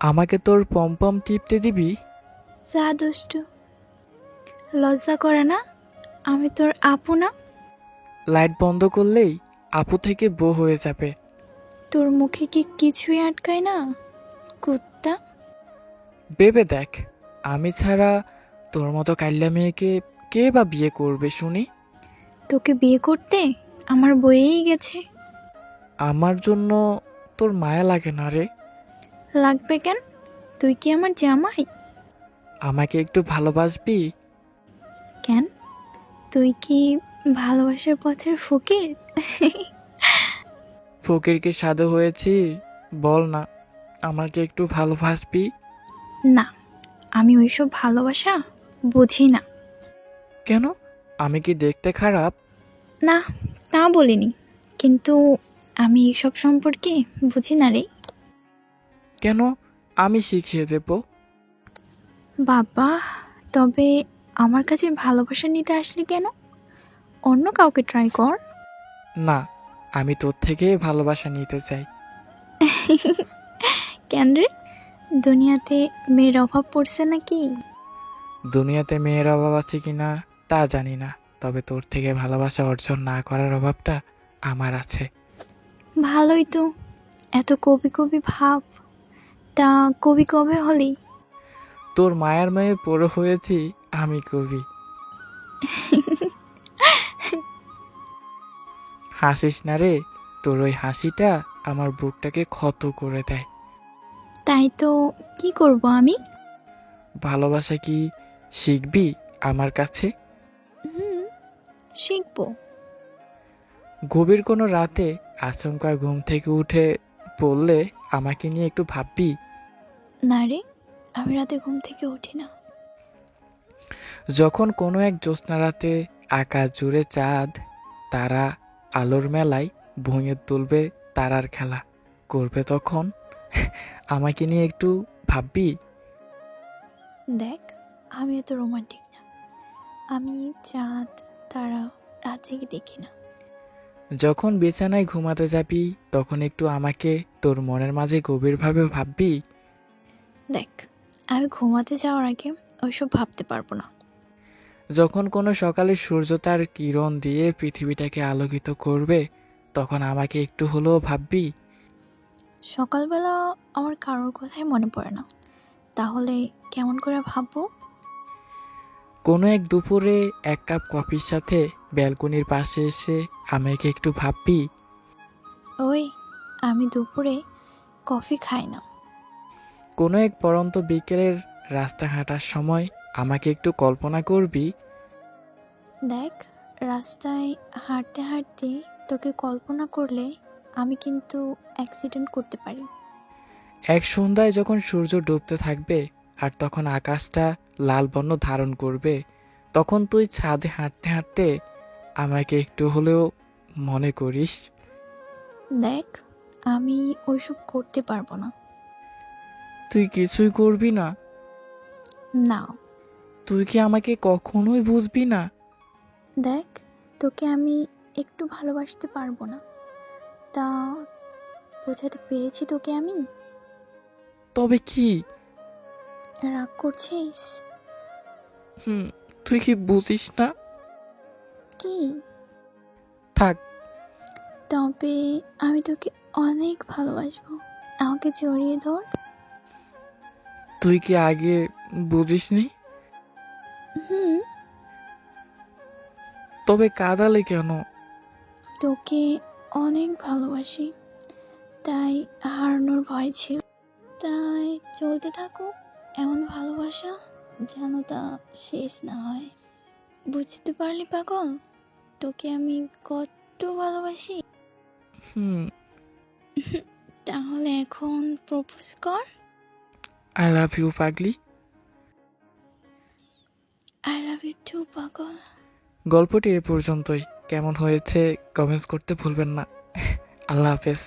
আমাকে তোর পম্পম টিপতে দিবি? যা দুষ্টু। লজ্জা করে না? আমি তোর আপু না? লাইট বন্ধ করলেই আপু থেকে বউ হয়ে যাবে। তোর মুখে কি কিছুই আটকায় না? কুত্তা। ভেবে দেখ আমি ছাড়া তোর মতো কাল্লা মেয়েকে কে বা বিয়ে করবে শুনি? তোকে বিয়ে করতে আমার বইয়েই গেছে। আমার জন্য তোর মায়া লাগে না রে? লাগবে কেন? তুই কি আমার জামাই? আমাকে একটু ভালোবাসবি? কেন? তুই কি ভালোবাসার পথের ফকির? ফকিরকে সাধু হয়েছি বল না আমাকে একটু ভালোবাসবি? না আমি ওইসব ভালোবাসা বুঝি না। কেন? আমি কি দেখতে খারাপ? না তা বলিনি কিন্তু আমি এইসব সম্পর্কে বুঝি না রে। কেন আমি শিখিয়ে দেব? বাবা তবে আমার কাছে ভালোবাসা নিতে আসলি কেন? অন্য কাউকে ট্রাই কর। না আমি তোর থেকে ভালোবাসা নিতে চাই। কেন রে? দুনিয়াতে মেয়ের অভাব পড়ছে নাকি? দুনিয়াতে মেয়ের অভাব আছে কিনা তা জানি না তবে তোর থেকে ভালোবাসা অর্জন না করার অভাবটা আমার আছে। ভালোই তো এত কবি কবি ভাব। তা কবি কবে হলি? তোর মায়ের মেয়ে পড়ে হয়েছি আমি কবি। হাসিস না রে তোর ওই হাসিটা আমার বুকটাকে ক্ষত করে দেয়। তাই তো কি করব আমি? ভালোবাসা কি শিখবি আমার কাছে? হুম শিখব। গভীর কোনো রাতে আচমকা ঘুম থেকে উঠে বললে আমাকে নিয়ে একটু ভাববি। না রে আমি রাতে ঘুম থেকে উঠি না। যখন কোনো এক জ্যোৎস্না রাতে আকাশ জুড়ে চাঁদ তারা আলোর মেলায় ভুঁয়ে তুলবে তারার খেলা। করবে তখন? আমাকে নিয়ে একটু ভাববি? দেখ আমি এত রোমান্টিক না। আমি চাঁদ তারা রাত থেকে দেখি না। যখন বিছানায় ঘুমাতে যাবি তখন একটু আমাকে তোর মনের মাঝে গভীরভাবে ভাববি? দেখ আমি ঘুমাতে যাওয়ার আগে ওইসব ভাবতে পারব না। যখন কোনো সকালে সূর্য তার কিরণ দিয়ে পৃথিবীটাকে আলোকিত করবে তখন আমাকে একটু হলেও ভাববি। সকালবেলা আমার কারোর কথাই মনে পড়ে না। তাহলে কেমন করে ভাববো? কোনো এক দুপুরে এক কাপ কফির সাথে ব্যালকনির পাশে এসে আমাকে একটু ভাববি। ওই আমি দুপুরে কফি খাই না। কোনো এক পরন্ত বিকেলের রাস্তা হাঁটার সময় আমাকে একটু কল্পনা করবি? দেখ রাস্তায় হাঁটতে হাঁটতে তোকে কল্পনা করলে আমি কিন্তু অ্যাক্সিডেন্ট করতে পারি। এক সন্ধ্যায় যখন সূর্য ডুবতে থাকবে আর তখন আকাশটা লাল বর্ণ ধারণ করবে তখন তুই ছাদে হাঁটতে হাঁটতে আমাকে একটু হলেও মনে করিস? দেখ আমি ওইসব করতে পারব না। তুই কিছুই করবি না? না। তুই কি আমাকে কখনোই বুঝবি না? দেখ তোকে আমি একটু ভালোবাসতে পারব না। তা বোঝাতে পেরেছি তোকে আমি? তবে কি? রাগ করছিস? হুম তুই কি বুঝিস না? কি? থাক। তবে আমি তোকে অনেক ভালোবাসবো। আমাকে জড়িয়ে ধর। তুই কি আগে বুঝিসনি? হুম। তবে কাঁদালে কেন? তোকে অনেক ভালোবাসি তাই হারানোর ভয় ছিল। তাই চলতে থাকুক এমন ভালোবাসা যেন তা শেষ না হয়। বুঝতে পারলি পাগল? তোকে আমি কত ভালোবাসি? হুম। তাহলে এখন প্রপোজ কর। আই লাভ ইউ পাগলি আই লাভ ইউ টু পাগল গল্পটি এ পর্যন্তই। কেমন হয়েছে কমেন্টস করতে ভুলবেন না। আল্লাহ হাফেজ।